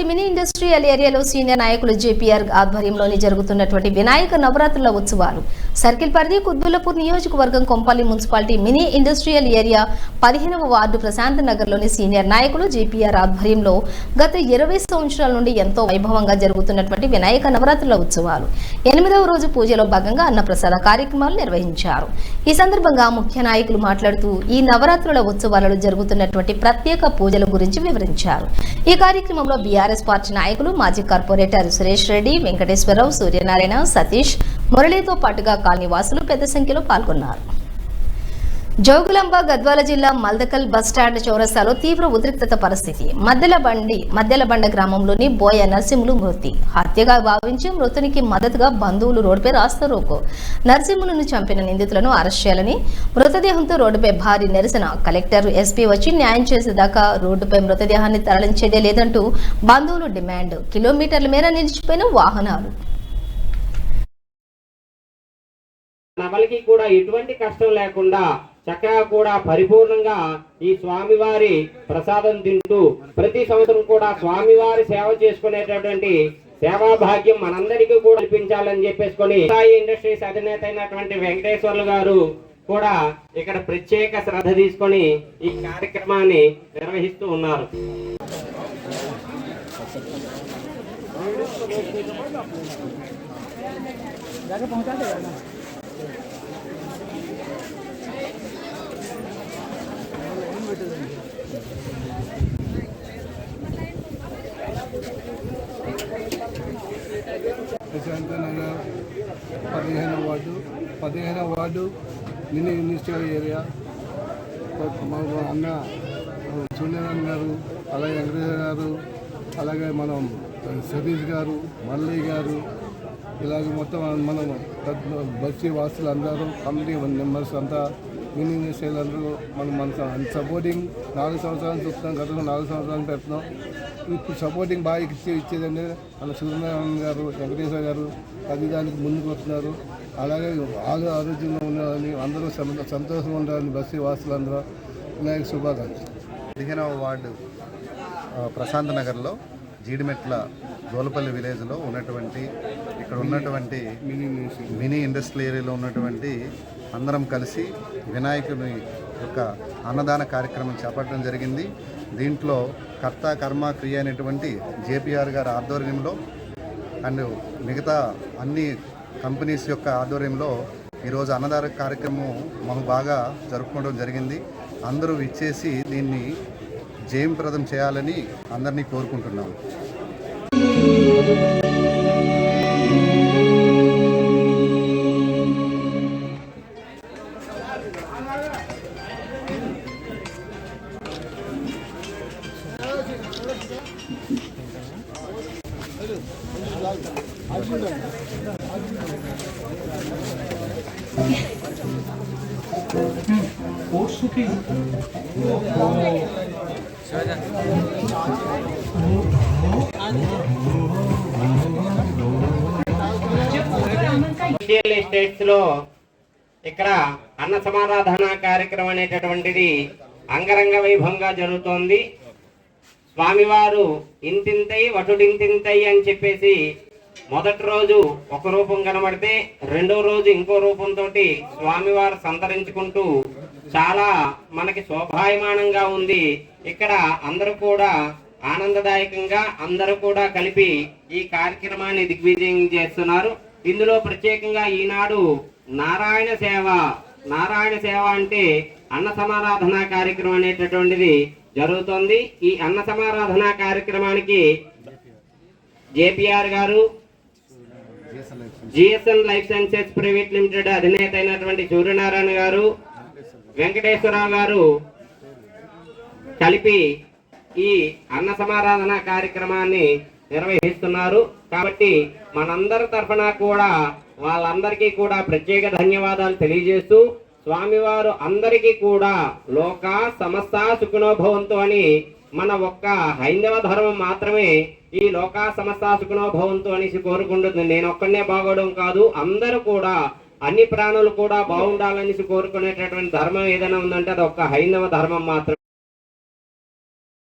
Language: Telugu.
మినీ ఇండస్ట్రియల్ ఏరియాలో సీనియర్ నాయకులు జేపీఆర్ ఆధ్వర్యంలోని జరుగుతున్నటువంటి వినాయక నవరాత్రుల ఉత్సవాలు. సర్కిల్ పరిధి కుద్బుల్లపూర్ నియోజకవర్గం Kompally municipality mini industrial area పదిహేనవ వార్డు ప్రశాంత్ నగర్లోని సీనియర్ నాయకులు జేపీఆర్ ఆధ్వర్యంలో గత ఇరవై సంవత్సరాల నుండి ఎంతో వైభవంగా జరుగుతున్నటువంటి వినాయక నవరాత్రుల ఉత్సవాలు. ఎనిమిదవ రోజు పూజలో భాగంగా అన్నప్రసాద కార్యక్రమాలు నిర్వహించారు. ఈ సందర్భంగా ముఖ్య నాయకులు మాట్లాడుతూ ఈ నవరాత్రుల ఉత్సవాలలో జరుగుతున్నటువంటి ప్రత్యేక పూజల గురించి వివరించారు. ఈ కార్యక్రమంలో బీఆర్ఎస్ పార్టీ నాయకులు మాజీ కార్పొరేటర్ సురేష్ రెడ్డి వెంకటేశ్వరరావు సూర్యనారాయణ సతీష్ మురళితో పాటుగా కాలనీవాసులు పెద్ద సంఖ్యలో పాల్గొన్నారు. జోగులాంబ గద్వాల జిల్లా మల్దకల్ బస్టాండ్ చౌరస్తాలో తీవ్ర ఉద్రిక్తత పరిస్థితి. మద్దెల బండి మద్దెల బండ గ్రామంలోని బోయ నరసింహులు మృతి. హత్యగా భావించి మృతునికి మద్దతుగా బంధువులు రోడ్డుపై రాస్తారోకో నరసింహులను చంపిన నిందితులను అరెస్ట్ చేయాలని మృతదేహంతో రోడ్డుపై భారీ నిరసన. కలెక్టర్ ఎస్పీ వచ్చి న్యాయం చేసేదాకా రోడ్డుపై మృతదేహాన్ని తరలించేదే లేదంటూ బంధువులు డిమాండ్. కిలోమీటర్ల మేర నిలిచిపోయిన వాహనాలు. నవలకి కూడా ఎటువంటి కష్టం లేకుండా చక్కగా కూడా పరిపూర్ణంగా ఈ స్వామివారి ప్రసాదం తింటూ ప్రతి సంవత్సరం కూడా స్వామివారి సేవ చేసుకునేటటువంటి సేవా భాగ్యం మనందరికీ కూడా కల్పించాలని చెప్పేసుకొని సాయి ఇండస్ట్రీస్ అధినేత అయినటువంటి వెంకటేశ్వర్లు గారు కూడా ఇక్కడ ప్రత్యేక శ్రద్ధ తీసుకొని ఈ కార్యక్రమాన్ని నిర్వహిస్తూ ఉన్నారు. ప్రశాంత నగర్ వార్డు. పదిహేనవ వార్డు మినీ ఇండస్ట్రియల్ ఏరియా. మా అన్న సూర్యనారాయణ గారు అలాగే వెంకటేశ్వర గారు అలాగే మనం సతీష్ గారు మల్లయ్య గారు ఇలాగ మొత్తం మనం పెద్ద బస్సీ వాసులు అందరూ కమిటీ మెంబర్స్ అంతా మీనింగ్ చేసేలందరూ మనం మన సపోర్టింగ్ నాలుగు సంవత్సరాలు చూస్తున్నాం గతంలో నాలుగు సంవత్సరాలు పెడుతున్నాం. ఇప్పుడు సపోర్టింగ్ బాగా ఇచ్చే ఇచ్చేదంటే మన సుబ్రహ్మణ్యం గారు వెంకటేశ్వర గారు ప్రతి దానికి ముందుకు వస్తున్నారు. అలాగే ఆరు ఆరోగ్యంగా ఉండాలని అందరూ సంతోషంగా ఉండాలని బస్సీ వాసులు అందరూ వినాయక శుభాకాంక్షలు. పదిహేనవ వార్డు ప్రశాంత్ నగర్లో జీడిమెట్ల దోలపల్లి విలేజ్లో ఉన్నటువంటి ఇక్కడ ఉన్నటువంటి మినీ ఇండస్ట్రియల్ మినీ ఏరియాలో ఉన్నటువంటి అందరం కలిసి వినాయకుని యొక్క అన్నదాన కార్యక్రమం చేపట్టడం జరిగింది. దీంట్లో కర్త కర్మ క్రియ అనేటువంటి జేపీఆర్ గారి ఆధ్వర్యంలో అండ్ మిగతా అన్ని కంపెనీస్ యొక్క ఆధ్వర్యంలో ఈరోజు అన్నదాన కార్యక్రమం మనం బాగా జరుపుకోవడం జరిగింది. అందరూ ఇచ్చేసి దీన్ని జయంప్రదం చేయాలని అందరినీ కోరుకుంటున్నాము రియల్ ఎస్టేట్స్లో ఇక్కడ అన్న సమారాధన కార్యక్రమం అనేటటువంటిది అంగరంగ వైభవంగా జరుగుతోంది. స్వామివారు ఇంతింతై వటుడింతింతై అని చెప్పేసి మొదటి రోజు ఒక రూపం కనబడితే రెండో రోజు ఇంకో రూపంతో స్వామివారు సంతరించుకుంటూ చాలా మనకి శోభాయమానంగా ఉంది. ఇక్కడ అందరూ కూడా ఆనందదాయకంగా అందరూ కూడా కలిపి ఈ కార్యక్రమాన్ని దిగ్విజయం చేస్తున్నారు. ఇందులో ప్రత్యేకంగా ఈనాడు నారాయణ సేవ నారాయణ సేవ అంటే అన్న సమారాధన కార్యక్రమం అనేటటువంటిది జరుగుతోంది. ఈ అన్న సమారాధన కార్యక్రమానికి జేపీఆర్ గారు GSN life sciences private limited అధినేత అయినటువంటి సూర్యనారాయణ గారు వెంకటేశ్వరరావు. గారు కలిపి ఈ అన్న సమారాధన కార్యక్రమాన్ని నిర్వహిస్తున్నారు. కాబట్టి మనందరి తరఫున కూడా వాళ్ళందరికీ కూడా ప్రత్యేక ధన్యవాదాలు తెలియజేస్తూ స్వామివారు అందరికీ కూడా లోక సమస్త సుఖనోభవంతో అని మన ఒక్క హైందవ ధర్మం మాత్రమే ఈ లోకా సమస్త సుఖనోభవంతో అనేసి కోరుకుంటుంది. నేను ఒక్కనే బాగోవడం కాదు అందరూ కూడా అన్ని ప్రాణులు కూడా బాగుండాలనేసి కోరుకునేటటువంటి ధర్మం ఏదైనా ఉందంటే అది ఒక్క హైందవ ధర్మం మాత్రమే.